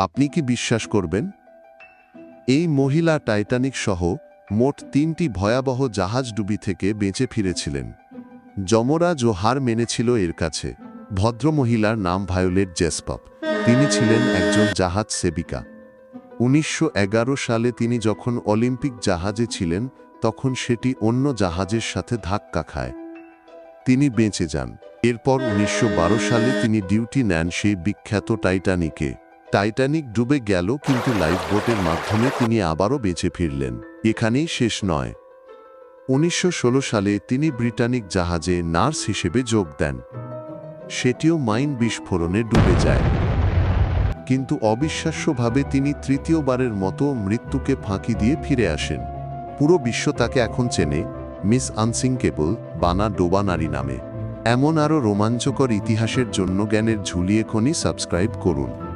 আপনি কি বিশ্বাস করবেন? এই মহিলা টাইটানিক সহ মোট তিনটি ভয়াবহ জাহাজডুবি থেকে বেঁচে ফিরেছিলেন। যমরাজ ও হার মেনেছিল এর কাছে। ভদ্রমহিলার নাম ভায়োলেট জেসপপ। তিনি ছিলেন একজন জাহাজ সেবিকা। উনিশশো এগারো সালে তিনি যখন অলিম্পিক জাহাজে ছিলেন, তখন সেটি অন্য জাহাজের সাথে ধাক্কা খায়। তিনি বেঁচে যান। এরপর উনিশশো বারো সালে তিনি ডিউটি নেন সেই বিখ্যাত টাইটানিকে। টাইটানিক ডুবে গেল কিন্তু লাইফ বোটের মাধ্যমে তিনি আবারও বেঁচে ফিরলেন। এখানেই শেষ নয়। উনিশশো সালে তিনি ব্রিটানিক জাহাজে নার্স হিসেবে যোগ দেন। সেটিও মাইন বিস্ফোরণে ডুবে যায়। কিন্তু অবিশ্বাস্যভাবে তিনি তৃতীয়বারের মতো মৃত্যুকে ফাঁকি দিয়ে ফিরে আসেন। পুরো বিশ্ব তাকে এখন চেনে, মিস আনসিংকেবল বানা ডোবা নারী নামে। এমন আরও রোমাঞ্চকর ইতিহাসের জন্য জ্ঞানের ঝুলিয়ে খনি সাবস্ক্রাইব করুন।